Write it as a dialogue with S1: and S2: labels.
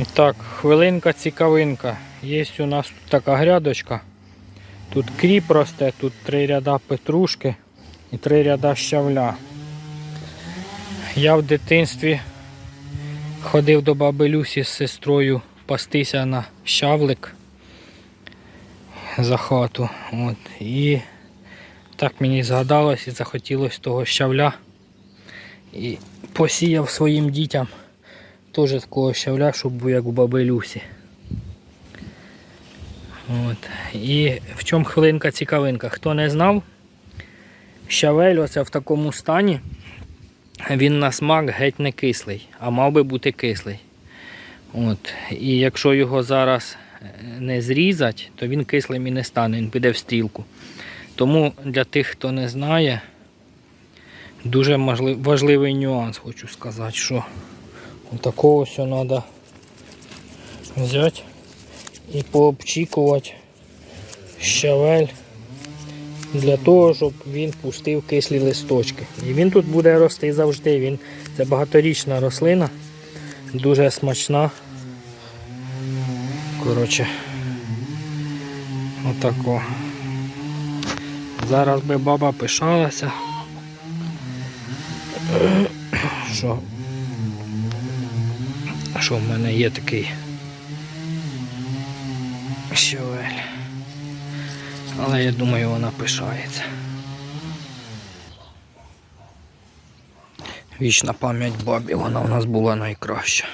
S1: І так, хвилинка цікавинка. Є у нас тут така грядочка. Тут кріп росте, тут три ряда петрушки і три ряда щавля. Я в дитинстві ходив до баби Люсі з сестрою пастися на щавлик за хату. От. І так мені згадалось і захотілося того щавля. І посіяв своїм дітям теж такого щавля, щоб був як у баби Люсі. От. І в чому хвилинка цікавинка? Хто не знав, щавель оце в такому стані, він на смак геть не кислий, а мав би бути кислий. От. І якщо його зараз е, не зрізати, то він кислим і не стане, він піде в стрілку. Тому для тих, хто не знає, дуже важливий нюанс, хочу сказати, що такого все треба взяти і пообчікувати щавель для того, щоб він пустив кислі листочки. І він тут буде рости завжди. Він, це багаторічна рослина, дуже смачна. Коротше, отако. Зараз би баба пишалася. Що, що в мене є такий щавель. Але я думаю, вона пишається. Вічна пам'ять бабі, вона у нас була найкраща.